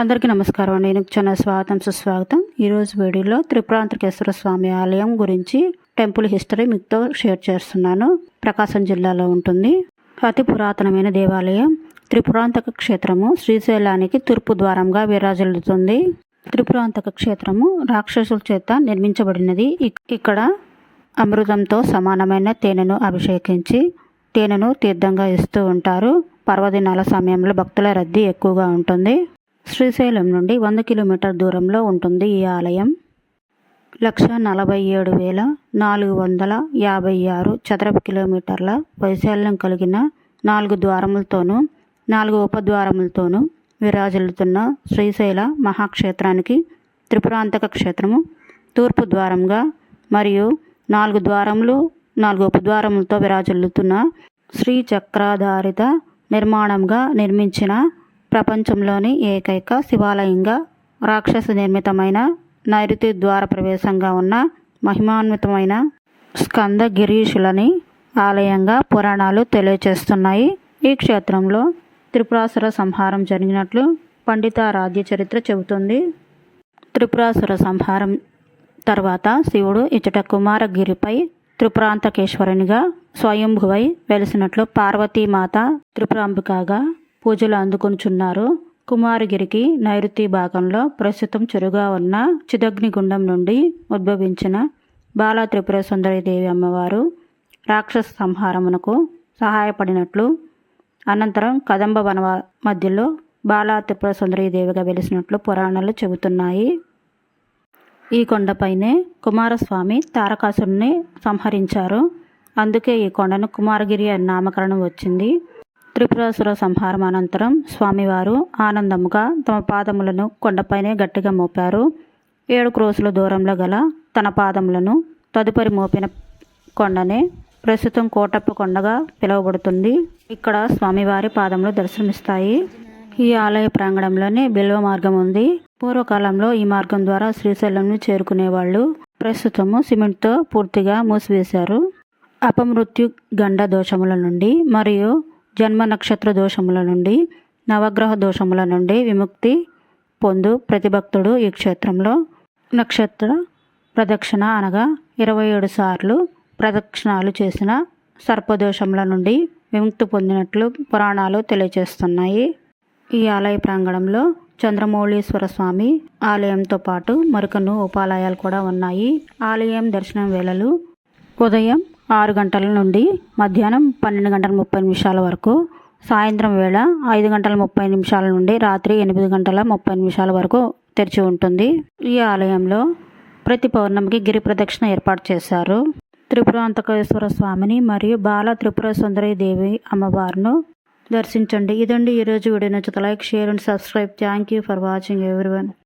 అందరికీ నమస్కారం నేను చిన్న స్వాగతం సుస్వాగతం. ఈరోజు వీడియోలో త్రిపురాంతకేశ్వర స్వామి ఆలయం గురించి టెంపుల్ హిస్టరీ మీతో షేర్ చేస్తున్నాను. ప్రకాశం జిల్లాలో ఉంటుంది. అతి పురాతనమైన దేవాలయం. త్రిపురాంతక క్షేత్రము శ్రీశైలానికి తూర్పు ద్వారంగా విరాజిల్లుతుంది. త్రిపురాంతక క్షేత్రము రాక్షసుల చేత నిర్మించబడినది. ఇక్కడ అమృతంతో సమానమైన తేనెను అభిషేకించి తేనెను తీర్థంగా ఇస్తూ ఉంటారు. పర్వదినాల సమయంలో భక్తుల రద్దీ ఎక్కువగా ఉంటుంది. శ్రీశైలం నుండి వంద కిలోమీటర్ దూరంలో ఉంటుంది ఈ ఆలయం. లక్ష నలభై ఏడు వేల నాలుగు వందల యాభై ఆరు చదరపు కిలోమీటర్ల వైశాల్యం కలిగిన నాలుగు ద్వారములతోనూ నాలుగు ఉపద్వారములతోనూ విరాజిల్లుతున్న శ్రీశైల మహాక్షేత్రానికి త్రిపురాంతక క్షేత్రము. తూర్పు ద్వారంగా మరియు నాలుగు ద్వారములు నాలుగు ఉపద్వారములతో విరాజిల్లుతున్న శ్రీ చక్రాధారిత నిర్మాణంగా నిర్మించిన ప్రపంచంలోని ఏకైక శివాలయంగా రాక్షస నిర్మితమైన నైరుతి ద్వార ప్రవేశంగా ఉన్న మహిమాన్వితమైన స్కంద గిరీషులని ఆలయంగా పురాణాలు తెలియచేస్తున్నాయి. ఈ క్షేత్రంలో త్రిపురాసుర సంహారం జరిగినట్లు పండితారాధ్య చరిత్ర చెబుతుంది. త్రిపురాసుర సంహారం తర్వాత శివుడు ఇచ్చట కుమారగిరిపై త్రిపురాంతకేశ్వరునిగా స్వయంభువై వెలిసినట్లు పార్వతీమాత త్రిపురాంబికగా పూజలు అందుకొనుచున్నారు. కుమారగిరికి నైరుతి భాగంలో ప్రస్తుతం చెరుగా ఉన్న చిదగ్నిగుండం నుండి ఉద్భవించిన బాలా త్రిపుర సుందరీదేవి అమ్మవారు రాక్షస సంహారమునకు సహాయపడినట్లు అనంతరం కదంబ వనవ మధ్యలో బాలా త్రిపుర సుందరీదేవిగా వెలిసినట్లు పురాణాలు చెబుతున్నాయి. ఈ కొండపైనే కుమారస్వామి తారకాసుని సంహరించారు. అందుకే ఈ కొండను కుమారగిరి అని నామకరణం వచ్చింది. త్రిపురాసుర సంహారం అనంతరం స్వామివారు ఆనందముగా తమ పాదములను కొండపైనే గట్టిగా మోపారు. ఏడు క్రోసుల దూరంలో గల తన పాదములను తదుపరి మోపిన కొండనే ప్రస్తుతం కోటప్ప కొండగా పిలువబడుతుంది. ఇక్కడ స్వామివారి పాదములు దర్శనమిస్తాయి. ఈ ఆలయ ప్రాంగణంలోనే బిల్వ మార్గం ఉంది. పూర్వకాలంలో ఈ మార్గం ద్వారా శ్రీశైలంను చేరుకునేవాళ్ళు ప్రస్తుతము సిమెంట్తో పూర్తిగా మూసివేశారు. అపమృత్యు గండ దోషముల నుండి మరియు జన్మ నక్షత్ర దోషముల నుండి నవగ్రహ దోషముల నుండి విముక్తి పొందు ప్రతిభక్తుడు ఈ క్షేత్రంలో. నక్షత్ర ప్రదక్షిణ అనగా ఇరవై ఏడు సార్లు ప్రదక్షిణాలు చేసిన సర్పదోషముల నుండి విముక్తి పొందినట్లు పురాణాలు తెలియజేస్తున్నాయి. ఈ ఆలయ ప్రాంగణంలో చంద్రమౌళీశ్వర స్వామి ఆలయంతో పాటు మరికొన్ని ఉపాలయాలు కూడా ఉన్నాయి. ఆలయం దర్శనం వేళలు ఉదయం ఆరు గంటల నుండి మధ్యాహ్నం పన్నెండు గంటల ముప్పై నిమిషాల వరకు సాయంత్రం వేళ ఐదు గంటల ముప్పై నిమిషాల నుండి రాత్రి ఎనిమిది గంటల ముప్పై నిమిషాల వరకు తెరిచి ఉంటుంది. ఈ ఆలయంలో ప్రతి పౌర్ణమికి గిరి ప్రదక్షిణ ఏర్పాటు చేశారు. త్రిపురాంతకేశ్వర స్వామిని మరియు బాల త్రిపుర సుందరి దేవి అమ్మవారును దర్శించండి. ఇదండి ఈరోజు వీడియో. నచ్చితే like share and subscribe. Thank you for watching everyone